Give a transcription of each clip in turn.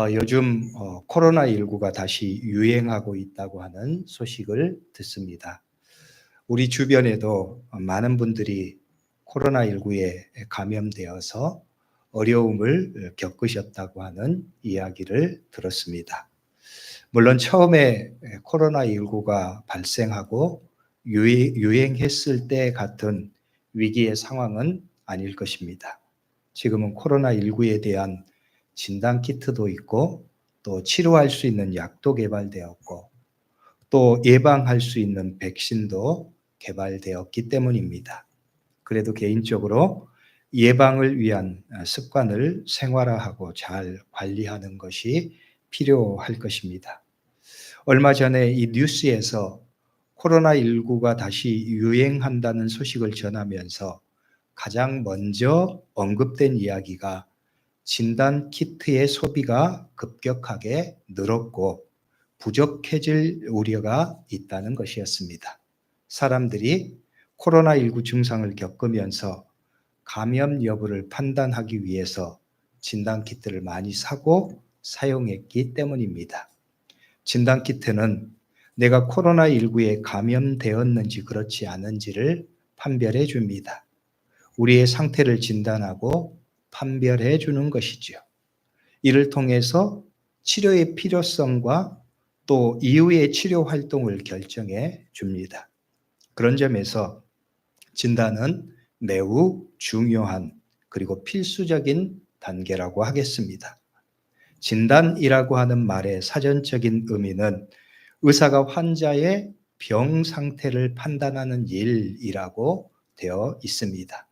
어, 요즘 어, 코로나19가 다시 유행하고 있다고 하는 소식을 듣습니다. 우리 주변에도 많은 분들이 코로나19에 감염되어서 어려움을 겪으셨다고 하는 이야기를 들었습니다. 물론 처음에 코로나19가 발생하고 유행했을 때 같은 위기의 상황은 아닐 것입니다. 지금은 코로나19에 대한 진단 키트도 있고 또 치료할 수 있는 약도 개발되었고 또 예방할 수 있는 백신도 개발되었기 때문입니다. 그래도 개인적으로 예방을 위한 습관을 생활화하고 잘 관리하는 것이 필요할 것입니다. 얼마 전에 이 뉴스에서 코로나19가 다시 유행한다는 소식을 전하면서 가장 먼저 언급된 이야기가 진단 키트의 소비가 급격하게 늘었고 부족해질 우려가 있다는 것이었습니다. 사람들이 코로나19 증상을 겪으면서 감염 여부를 판단하기 위해서 진단 키트를 많이 사고 사용했기 때문입니다. 진단 키트는 내가 코로나19에 감염되었는지 그렇지 않은지를 판별해 줍니다. 우리의 상태를 진단하고 판별해 주는 것이죠. 이를 통해서 치료의 필요성과 또 이후의 치료 활동을 결정해 줍니다. 그런 점에서 진단은 매우 중요한 그리고 필수적인 단계라고 하겠습니다. 진단이라고 하는 말의 사전적인 의미는 의사가 환자의 병 상태를 판단하는 일이라고 되어 있습니다.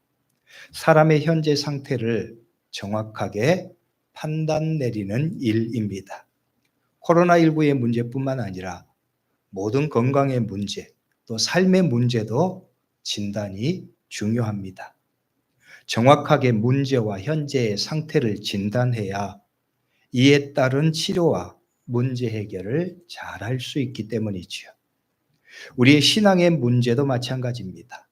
사람의 현재 상태를 정확하게 판단 내리는 일입니다. 코로나19의 문제뿐만 아니라 모든 건강의 문제, 또 삶의 문제도 진단이 중요합니다. 정확하게 문제와 현재의 상태를 진단해야 이에 따른 치료와 문제 해결을 잘 할 수 있기 때문이지요. 우리의 신앙의 문제도 마찬가지입니다.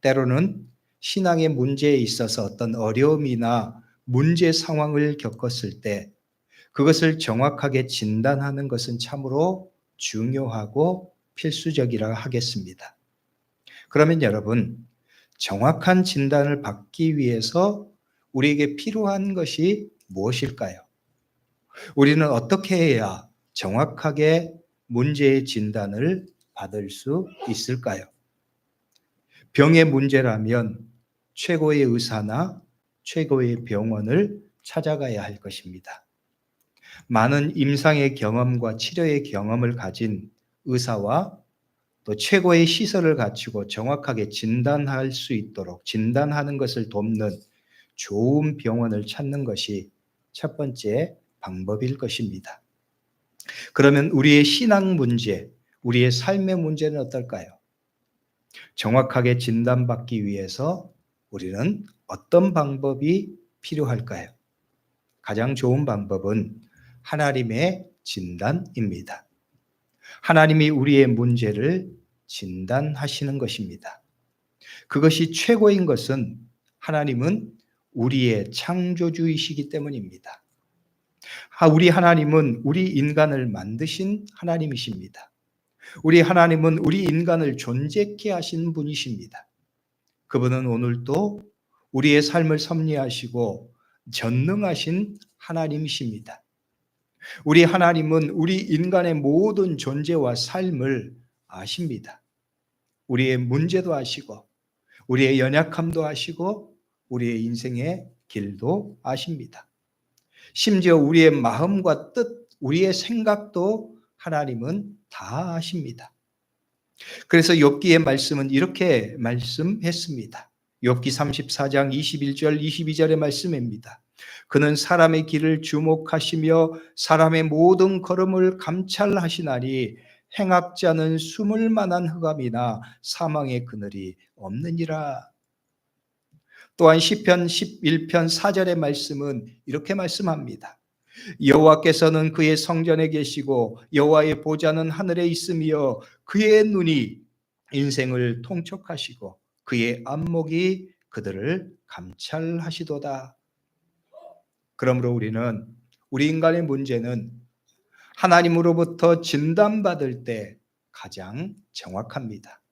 때로는 신앙의 문제에 있어서 어떤 어려움이나 문제 상황을 겪었을 때 그것을 정확하게 진단하는 것은 참으로 중요하고 필수적이라 하겠습니다. 그러면 여러분, 정확한 진단을 받기 위해서 우리에게 필요한 것이 무엇일까요? 우리는 어떻게 해야 정확하게 문제의 진단을 받을 수 있을까요? 병의 문제라면 최고의 의사나 최고의 병원을 찾아가야 할 것입니다. 많은 임상의 경험과 치료의 경험을 가진 의사와 또 최고의 시설을 갖추고 정확하게 진단할 수 있도록 진단하는 것을 돕는 좋은 병원을 찾는 것이 첫 번째 방법일 것입니다. 그러면 우리의 신앙 문제, 우리의 삶의 문제는 어떨까요? 정확하게 진단받기 위해서 우리는 어떤 방법이 필요할까요? 가장 좋은 방법은 하나님의 진단입니다. 하나님이 우리의 문제를 진단하시는 것입니다. 그것이 최고인 것은 하나님은 우리의 창조주이시기 때문입니다. 우리 하나님은 우리 인간을 만드신 하나님이십니다. 우리 하나님은 우리 인간을 존재케 하신 분이십니다. 그분은 오늘도 우리의 삶을 섭리하시고 전능하신 하나님이십니다. 우리 하나님은 우리 인간의 모든 존재와 삶을 아십니다. 우리의 문제도 아시고, 우리의 연약함도 아시고, 우리의 인생의 길도 아십니다. 심지어 우리의 마음과 뜻, 우리의 생각도 하나님은 다 아십니다. 그래서 욥기의 말씀은 이렇게 말씀했습니다. 욥기 34장 21절 22절의 말씀입니다. 그는 사람의 길을 주목하시며 사람의 모든 걸음을 감찰하시나니 행악자는 숨을 만한 흑암이나 사망의 그늘이 없느니라. 또한 시편 11편 4절의 말씀은 이렇게 말씀합니다. 여호와께서는 그의 성전에 계시고 여호와의 보좌는 하늘에 있으며 그의 눈이 인생을 통촉하시고 그의 안목이 그들을 감찰하시도다. 그러므로 우리는 우리 인간의 문제는 하나님으로부터 진단받을 때 가장 정확합니다.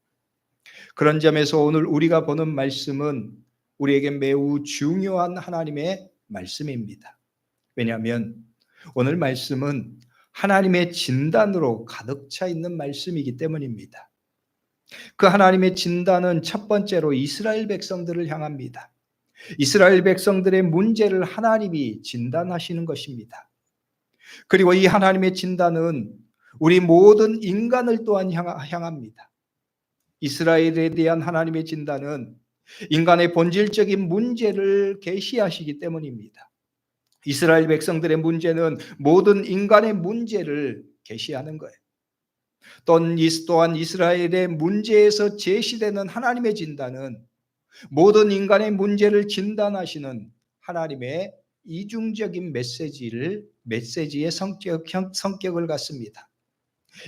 그런 점에서 오늘 우리가 보는 말씀은 우리에게 매우 중요한 하나님의 말씀입니다. 왜냐하면 오늘 말씀은 하나님의 진단으로 가득 차 있는 말씀이기 때문입니다. 그 하나님의 진단은 첫 번째로 이스라엘 백성들을 향합니다. 이스라엘 백성들의 문제를 하나님이 진단하시는 것입니다. 그리고 이 하나님의 진단은 우리 모든 인간을 또한 향합니다. 이스라엘에 대한 하나님의 진단은 인간의 본질적인 문제를 계시하시기 때문입니다. 이스라엘 백성들의 문제는 모든 인간의 문제를 계시하는 거예요. 또한 이스라엘의 문제에서 제시되는 하나님의 진단은 모든 인간의 문제를 진단하시는 하나님의 이중적인 메시지를 메시지의 성격, 성격을 갖습니다.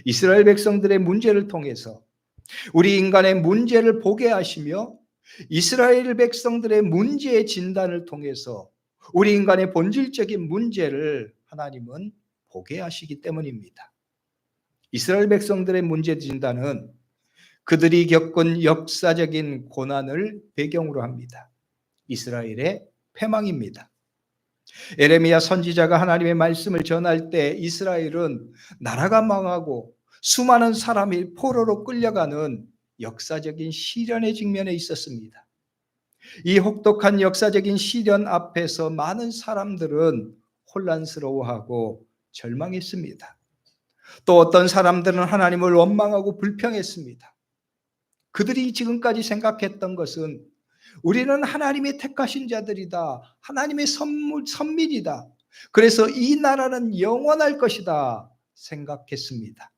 이스라엘 백성들의 문제를 통해서 우리 인간의 문제를 보게 하시며 이스라엘 백성들의 문제의 진단을 통해서 우리 인간의 본질적인 문제를 하나님은 보게 하시기 때문입니다. 이스라엘 백성들의 문제 진단은 그들이 겪은 역사적인 고난을 배경으로 합니다. 이스라엘의 패망입니다. 에레미야 선지자가 하나님의 말씀을 전할 때 이스라엘은 나라가 망하고 수많은 사람이 포로로 끌려가는 역사적인 시련의 직면에 있었습니다. 이 혹독한 역사적인 시련 앞에서 많은 사람들은 혼란스러워하고 절망했습니다. 또 어떤 사람들은 하나님을 원망하고 불평했습니다. 그들이 지금까지 생각했던 것은 우리는 하나님의 택하신 자들이다. 하나님의 선물, 선밀이다. 그래서 이 나라는 영원할 것이다. 생각했습니다.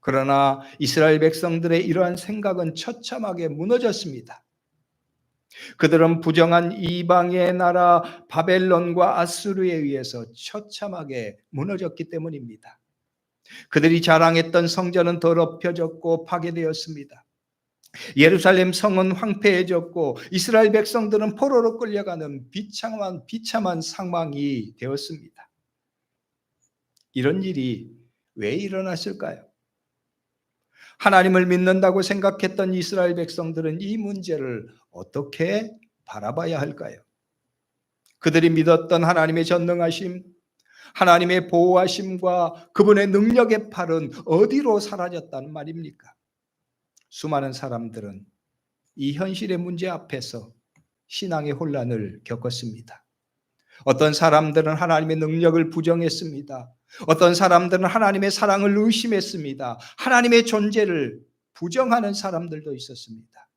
그러나 이스라엘 백성들의 이러한 생각은 처참하게 무너졌습니다. 그들은 부정한 이방의 나라 바벨론과 아수르에 의해서 처참하게 무너졌기 때문입니다. 그들이 자랑했던 성전은 더럽혀졌고 파괴되었습니다. 예루살렘 성은 황폐해졌고 이스라엘 백성들은 포로로 끌려가는 비참한 비참한 상황이 되었습니다. 이런 일이 왜 일어났을까요? 하나님을 믿는다고 생각했던 이스라엘 백성들은 이 문제를 어떻게 바라봐야 할까요? 그들이 믿었던 하나님의 전능하심, 하나님의 보호하심과 그분의 능력의 팔은 어디로 사라졌다는 말입니까? 수많은 사람들은 이 현실의 문제 앞에서 신앙의 혼란을 겪었습니다. 어떤 사람들은 하나님의 능력을 부정했습니다. 어떤 사람들은 하나님의 사랑을 의심했습니다. 하나님의 존재를 부정하는 사람들도 있었습니다.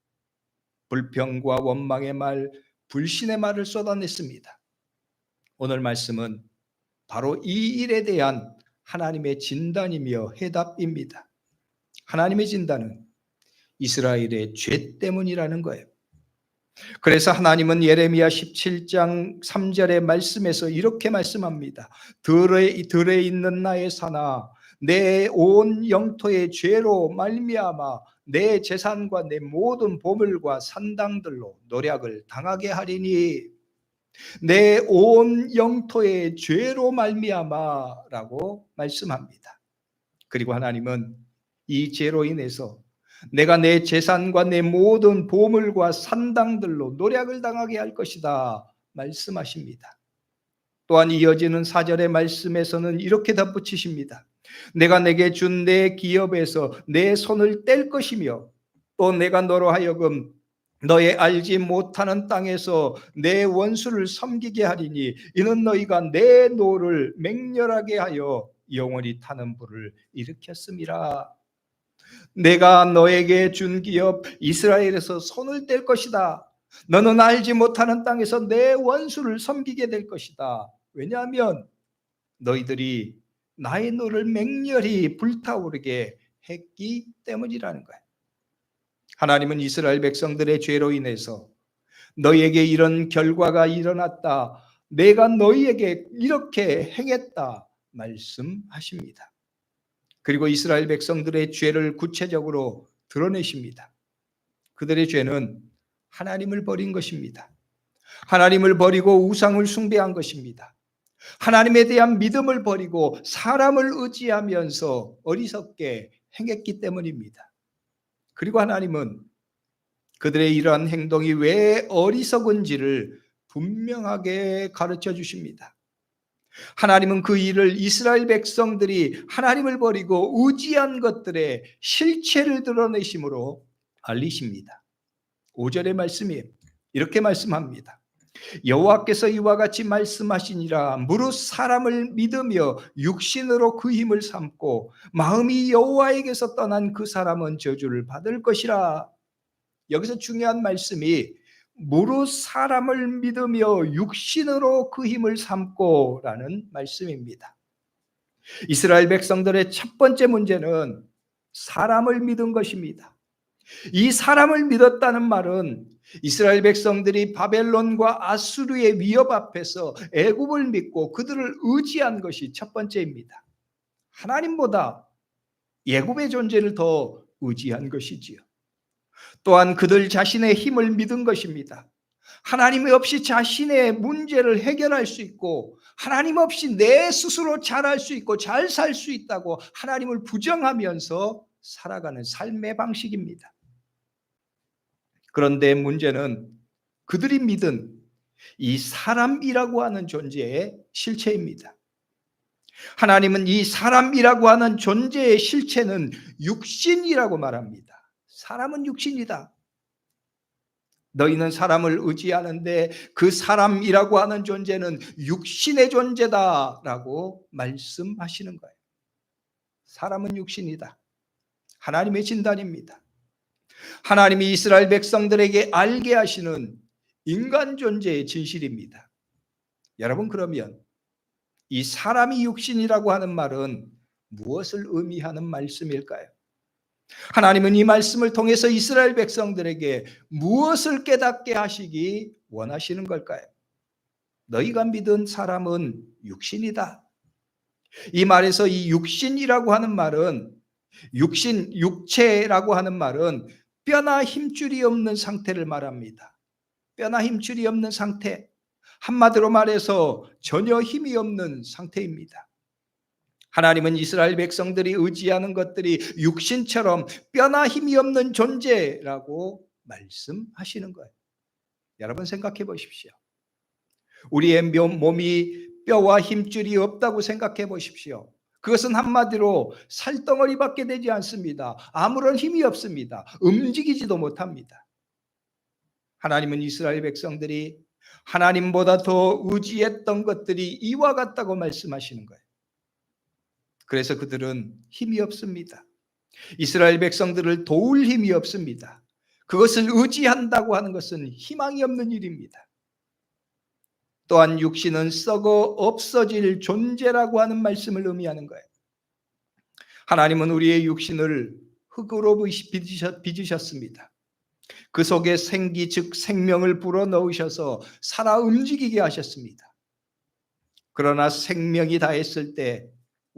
불평과 원망의 말, 불신의 말을 쏟아냈습니다. 오늘 말씀은 바로 이 일에 대한 하나님의 진단이며 해답입니다. 하나님의 진단은 이스라엘의 죄 때문이라는 거예요. 그래서 하나님은 예레미야 17장 3절의 말씀에서 이렇게 말씀합니다. 들에, 들에 있는 나의 사나 내온 영토의 죄로 말미암아 내 재산과 내 모든 보물과 산당들로 노략을 당하게 하리니 내 온 영토의 죄로 말미암아라고 말씀합니다. 그리고 하나님은 이 죄로 인해서 내가 내 재산과 내 모든 보물과 산당들로 노략을 당하게 할 것이다. 말씀하십니다. 또한 이어지는 사절의 말씀에서는 이렇게 덧붙이십니다. 내가 내게 준 내 기업에서 내 손을 뗄 것이며 또 내가 너로 하여금 너의 알지 못하는 땅에서 내 원수를 섬기게 하리니 이는 너희가 내 노를 맹렬하게 하여 영원히 타는 불을 일으켰음이라. 내가 너에게 준 기업 이스라엘에서 손을 뗄 것이다. 너는 알지 못하는 땅에서 내 원수를 섬기게 될 것이다. 왜냐하면 너희들이 나의 노를 맹렬히 불타오르게 했기 때문이라는 거야. 하나님은 이스라엘 백성들의 죄로 인해서 너희에게 이런 결과가 일어났다. 내가 너희에게 이렇게 행했다. 말씀하십니다. 그리고 이스라엘 백성들의 죄를 구체적으로 드러내십니다. 그들의 죄는 하나님을 버린 것입니다. 하나님을 버리고 우상을 숭배한 것입니다. 하나님에 대한 믿음을 버리고 사람을 의지하면서 어리석게 행했기 때문입니다. 그리고 하나님은 그들의 이러한 행동이 왜 어리석은지를 분명하게 가르쳐 주십니다. 하나님은 그 일을 이스라엘 백성들이 하나님을 버리고 의지한 것들의 실체를 드러내심으로 알리십니다. 5절의 말씀이 이렇게 말씀합니다. 여호와께서 이와 같이 말씀하시니라 무릇 사람을 믿으며 육신으로 그 힘을 삼고 마음이 여호와에게서 떠난 그 사람은 저주를 받을 것이라. 여기서 중요한 말씀이 무릇 사람을 믿으며 육신으로 그 힘을 삼고라는 말씀입니다. 이스라엘 백성들의 첫 번째 문제는 사람을 믿은 것입니다. 이 사람을 믿었다는 말은 이스라엘 백성들이 바벨론과 아수르의 위협 앞에서 애굽을 믿고 그들을 의지한 것이 첫 번째입니다. 하나님보다 애굽의 존재를 더 의지한 것이지요. 또한 그들 자신의 힘을 믿은 것입니다. 하나님 없이 자신의 문제를 해결할 수 있고 하나님 없이 내 스스로 잘할 수 있고 잘 살 수 있다고 하나님을 부정하면서 살아가는 삶의 방식입니다. 그런데 문제는 그들이 믿은 이 사람이라고 하는 존재의 실체입니다. 하나님은 이 사람이라고 하는 존재의 실체는 육신이라고 말합니다. 사람은 육신이다. 너희는 사람을 의지하는데 그 사람이라고 하는 존재는 육신의 존재다라고 말씀하시는 거예요. 사람은 육신이다. 하나님의 진단입니다. 하나님이 이스라엘 백성들에게 알게 하시는 인간 존재의 진실입니다. 여러분 그러면 이 사람이 육신이라고 하는 말은 무엇을 의미하는 말씀일까요? 하나님은 이 말씀을 통해서 이스라엘 백성들에게 무엇을 깨닫게 하시기 원하시는 걸까요? 너희가 믿은 사람은 육신이다. 이 말에서 이 육신이라고 하는 말은 육신, 육체라고 하는 말은 뼈나 힘줄이 없는 상태를 말합니다. 뼈나 힘줄이 없는 상태. 한마디로 말해서 전혀 힘이 없는 상태입니다. 하나님은 이스라엘 백성들이 의지하는 것들이 육신처럼 뼈나 힘이 없는 존재라고 말씀하시는 거예요. 여러분 생각해 보십시오. 우리의 몸이 뼈와 힘줄이 없다고 생각해 보십시오. 그것은 한마디로 살덩어리밖에 되지 않습니다. 아무런 힘이 없습니다. 움직이지도 못합니다. 하나님은 이스라엘 백성들이 하나님보다 더 의지했던 것들이 이와 같다고 말씀하시는 거예요. 그래서 그들은 힘이 없습니다. 이스라엘 백성들을 도울 힘이 없습니다. 그것을 의지한다고 하는 것은 희망이 없는 일입니다. 또한 육신은 썩어 없어질 존재라고 하는 말씀을 의미하는 거예요. 하나님은 우리의 육신을 흙으로 빚으셨습니다. 그 속에 생기 즉 생명을 불어 넣으셔서 살아 움직이게 하셨습니다. 그러나 생명이 다했을 때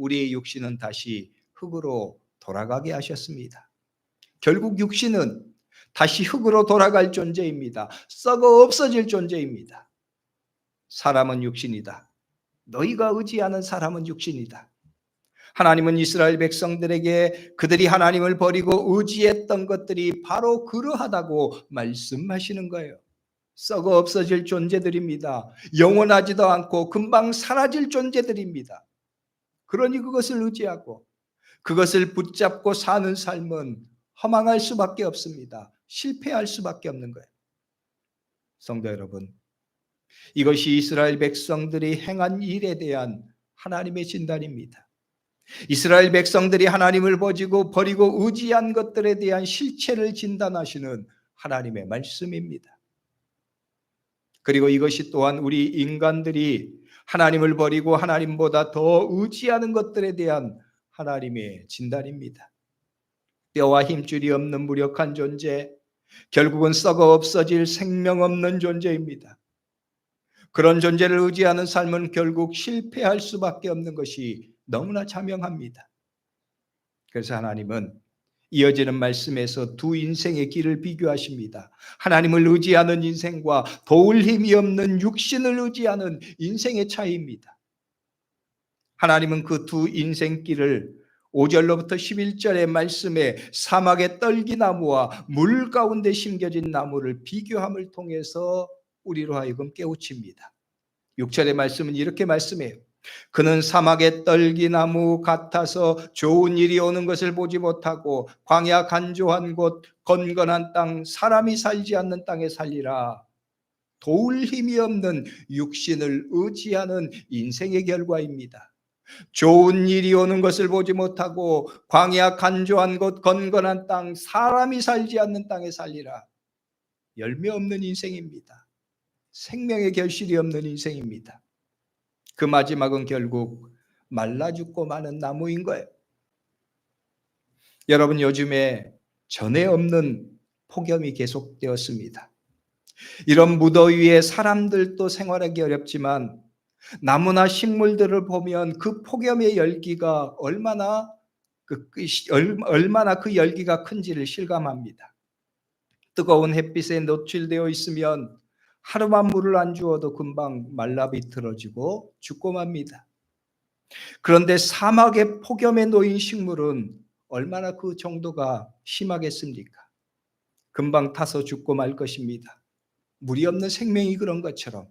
우리의 육신은 다시 흙으로 돌아가게 하셨습니다. 결국 육신은 다시 흙으로 돌아갈 존재입니다. 썩어 없어질 존재입니다. 사람은 육신이다. 너희가 의지하는 사람은 육신이다. 하나님은 이스라엘 백성들에게 그들이 하나님을 버리고 의지했던 것들이 바로 그러하다고 말씀하시는 거예요. 썩어 없어질 존재들입니다. 영원하지도 않고 금방 사라질 존재들입니다. 그러니 그것을 의지하고 그것을 붙잡고 사는 삶은 허망할 수밖에 없습니다. 실패할 수밖에 없는 거예요. 성도 여러분, 이것이 이스라엘 백성들이 행한 일에 대한 하나님의 진단입니다. 이스라엘 백성들이 하나님을 버리고 버리고 의지한 것들에 대한 실체를 진단하시는 하나님의 말씀입니다. 그리고 이것이 또한 우리 인간들이 하나님을 버리고 하나님보다 더 의지하는 것들에 대한 하나님의 진단입니다. 뼈와 힘줄이 없는 무력한 존재, 결국은 썩어 없어질 생명 없는 존재입니다. 그런 존재를 의지하는 삶은 결국 실패할 수밖에 없는 것이 너무나 자명합니다. 그래서 하나님은 이어지는 말씀에서 두 인생의 길을 비교하십니다. 하나님을 의지하는 인생과 도울 힘이 없는 육신을 의지하는 인생의 차이입니다. 하나님은 그 두 인생길을 5절로부터 11절의 말씀에 사막의 떨기나무와 물 가운데 심겨진 나무를 비교함을 통해서 우리로 하여금 깨우칩니다. 6절의 말씀은 이렇게 말씀해요. 그는 사막의 떨기나무 같아서 좋은 일이 오는 것을 보지 못하고 광야 간조한 곳 건건한 땅 사람이 살지 않는 땅에 살리라. 도울 힘이 없는 육신을 의지하는 인생의 결과입니다. 좋은 일이 오는 것을 보지 못하고 광야 간조한 곳 건건한 땅 사람이 살지 않는 땅에 살리라. 열매 없는 인생입니다. 생명의 결실이 없는 인생입니다. 그 마지막은 결국 말라 죽고 마는 나무인 거예요. 여러분 요즘에 전에 없는 폭염이 계속되었습니다. 이런 무더위에 사람들도 생활하기 어렵지만 나무나 식물들을 보면 그 폭염의 열기가 얼마나 그, 그 얼마나 그 열기가 큰지를 실감합니다. 뜨거운 햇빛에 노출되어 있으면 하루만 물을 안 주어도 금방 말라 비틀어지고 죽고 맙니다. 그런데 사막의 폭염에 놓인 식물은 얼마나 그 정도가 심하겠습니까? 금방 타서 죽고 말 것입니다. 물이 없는 생명이 그런 것처럼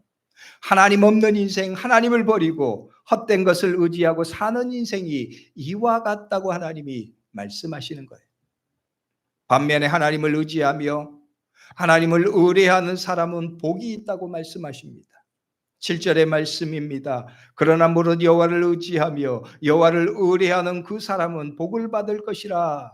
하나님 없는 인생, 하나님을 버리고 헛된 것을 의지하고 사는 인생이 이와 같다고 하나님이 말씀하시는 거예요. 반면에 하나님을 의지하며 하나님을 의뢰하는 사람은 복이 있다고 말씀하십니다. 7절의 말씀입니다. 그러나 무릇 여호와를 의지하며 여호와를 의뢰하는 그 사람은 복을 받을 것이라.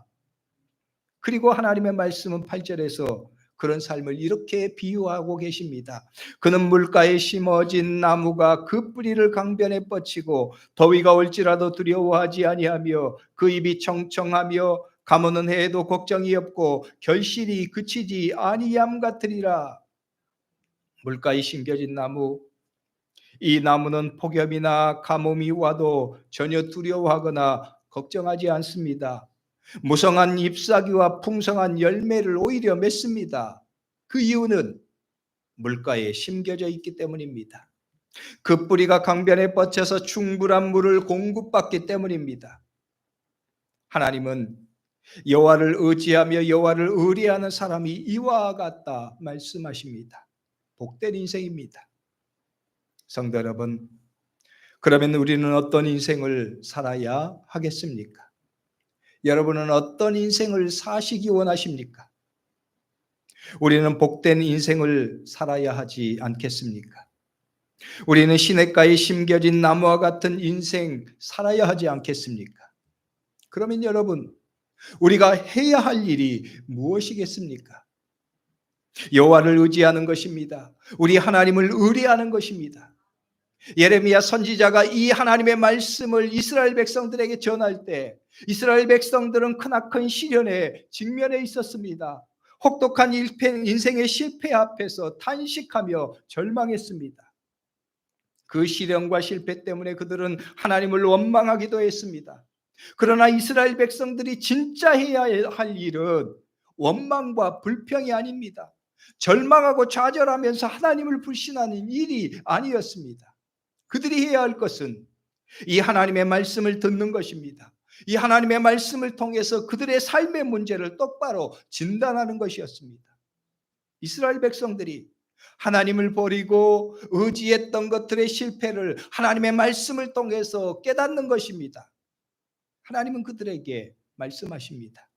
그리고 하나님의 말씀은 8절에서 그런 삶을 이렇게 비유하고 계십니다. 그는 물가에 심어진 나무가 그 뿌리를 강변에 뻗치고 더위가 올지라도 두려워하지 아니하며 그 입이 청청하며 가무는 해에도 걱정이 없고 결실이 그치지 아니함 같으리라. 물가에 심겨진 나무 이 나무는 폭염이나 가뭄이 와도 전혀 두려워하거나 걱정하지 않습니다. 무성한 잎사귀와 풍성한 열매를 오히려 맺습니다. 그 이유는 물가에 심겨져 있기 때문입니다. 그 뿌리가 강변에 뻗쳐서 충분한 물을 공급받기 때문입니다. 하나님은 여호와를 의지하며 여호와를 의뢰하는 사람이 이와 같다 말씀하십니다. 복된 인생입니다. 성도 여러분, 그러면 우리는 어떤 인생을 살아야 하겠습니까? 여러분은 어떤 인생을 사시기 원하십니까? 우리는 복된 인생을 살아야 하지 않겠습니까? 우리는 시냇가에 심겨진 나무와 같은 인생 살아야 하지 않겠습니까? 그러면 여러분, 우리가 해야 할 일이 무엇이겠습니까? 여호와를 의지하는 것입니다. 우리 하나님을 의뢰하는 것입니다. 예레미야 선지자가 이 하나님의 말씀을 이스라엘 백성들에게 전할 때 이스라엘 백성들은 크나큰 시련에 직면해 있었습니다. 혹독한 인생의 실패 앞에서 탄식하며 절망했습니다. 그 시련과 실패 때문에 그들은 하나님을 원망하기도 했습니다. 그러나 이스라엘 백성들이 진짜 해야 할 일은 원망과 불평이 아닙니다. 절망하고 좌절하면서 하나님을 불신하는 일이 아니었습니다. 그들이 해야 할 것은 이 하나님의 말씀을 듣는 것입니다. 이 하나님의 말씀을 통해서 그들의 삶의 문제를 똑바로 진단하는 것이었습니다. 이스라엘 백성들이 하나님을 버리고 의지했던 것들의 실패를 하나님의 말씀을 통해서 깨닫는 것입니다. 하나님은 그들에게 말씀하십니다.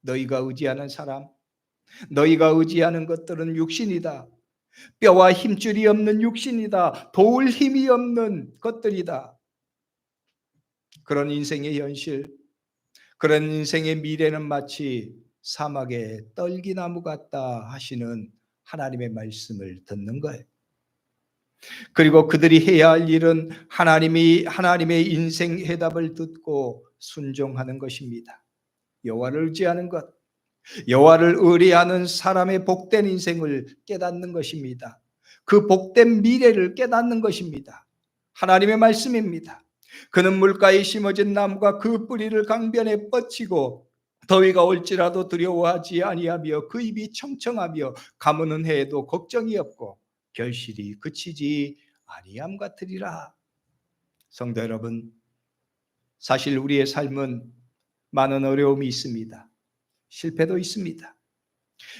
너희가 의지하는 사람, 너희가 의지하는 것들은 육신이다. 뼈와 힘줄이 없는 육신이다. 도울 힘이 없는 것들이다. 그런 인생의 현실, 그런 인생의 미래는 마치 사막의 떨기나무 같다 하시는 하나님의 말씀을 듣는 거예요. 그리고 그들이 해야 할 일은 하나님이 하나님의 인생 해답을 듣고 순종하는 것입니다. 여호와를 의지하는 것, 여호와를 의뢰하는 사람의 복된 인생을 깨닫는 것입니다. 그 복된 미래를 깨닫는 것입니다. 하나님의 말씀입니다. 그는 물가에 심어진 나무가 그 뿌리를 강변에 뻗치고 더위가 올지라도 두려워하지 아니하며 그 입이 청청하며 가무는 해에도 걱정이 없고 결실이 그치지 아니함 같으리라. 성도 여러분, 사실 우리의 삶은 많은 어려움이 있습니다. 실패도 있습니다.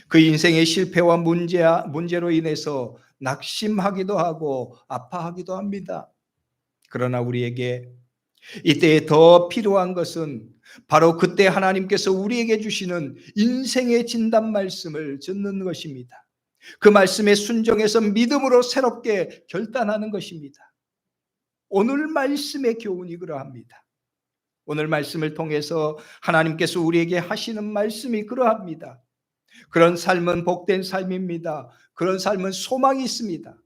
그 인생의 실패와 문제, 문제로 인해서 낙심하기도 하고 아파하기도 합니다. 그러나 우리에게 이때에 더 필요한 것은 바로 그때 하나님께서 우리에게 주시는 인생의 진단 말씀을 듣는 것입니다. 그 말씀에 순종해서 믿음으로 새롭게 결단하는 것입니다. 오늘 말씀의 교훈이 그러합니다. 오늘 말씀을 통해서 하나님께서 우리에게 하시는 말씀이 그러합니다. 그런 삶은 복된 삶입니다. 그런 삶은 소망이 있습니다.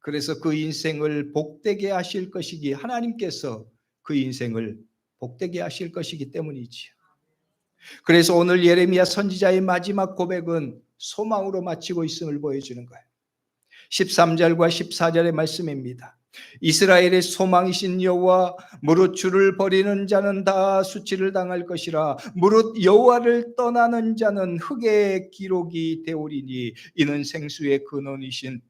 그래서 그 인생을 복되게 하실 것이기 하나님께서 그 인생을 복되게 하실 것이기 때문이지요. 그래서 오늘 예레미야 선지자의 마지막 고백은 소망으로 마치고 있음을 보여주는 거예요. 13절과 14절의 말씀입니다. 이스라엘의 소망이신 여호와 무릇 주를 버리는 자는 다 수치를 당할 것이라. 무릇 여호와를 떠나는 자는 흙의 기록이 되오리니 이는 생수의 근원이신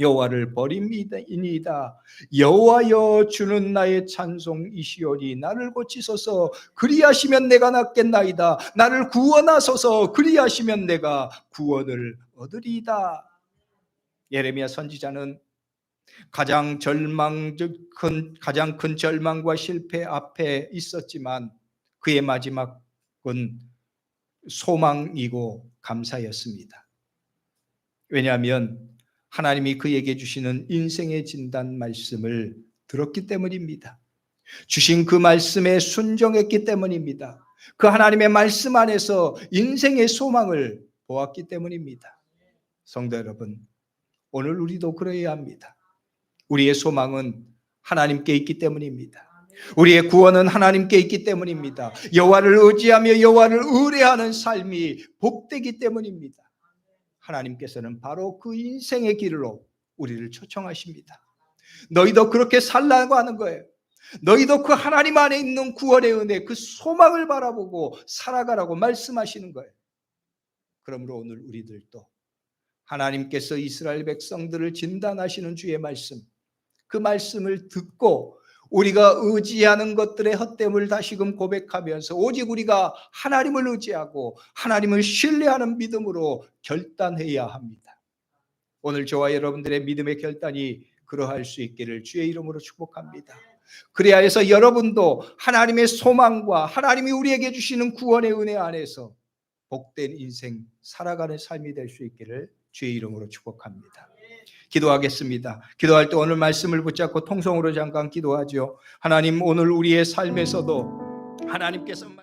여호와를 버림이니이다. 여호와여 주는 나의 찬송이시오니 나를 고치소서. 그리하시면 내가 낫겠나이다. 나를 구원하소서. 그리하시면 내가 구원을 얻으리이다. 예레미야 선지자는 가장 절망 큰 가장 큰 절망과 실패 앞에 있었지만 그의 마지막은 소망이고 감사였습니다. 왜냐하면 하나님이 그에게 주시는 인생의 진단 말씀을 들었기 때문입니다. 주신 그 말씀에 순종했기 때문입니다. 그 하나님의 말씀 안에서 인생의 소망을 보았기 때문입니다. 성도 여러분, 오늘 우리도 그러해야 합니다. 우리의 소망은 하나님께 있기 때문입니다. 우리의 구원은 하나님께 있기 때문입니다. 여호와를 의지하며 여호와를 의뢰하는 삶이 복되기 때문입니다. 하나님께서는 바로 그 인생의 길로 우리를 초청하십니다. 너희도 그렇게 살라고 하는 거예요. 너희도 그 하나님 안에 있는 구원의 은혜, 그 소망을 바라보고 살아가라고 말씀하시는 거예요. 그러므로 오늘 우리들도 하나님께서 이스라엘 백성들을 진단하시는 주의 말씀, 그 말씀을 듣고 우리가 의지하는 것들의 헛됨을 다시금 고백하면서 오직 우리가 하나님을 의지하고 하나님을 신뢰하는 믿음으로 결단해야 합니다. 오늘 저와 여러분들의 믿음의 결단이 그러할 수 있기를 주의 이름으로 축복합니다. 그래야 해서 여러분도 하나님의 소망과 하나님이 우리에게 주시는 구원의 은혜 안에서 복된 인생 살아가는 삶이 될 수 있기를 주의 이름으로 축복합니다. 기도하겠습니다. 기도할 때 오늘 말씀을 붙잡고 통성으로 잠깐 기도하죠. 하나님 오늘 우리의 삶에서도 하나님께서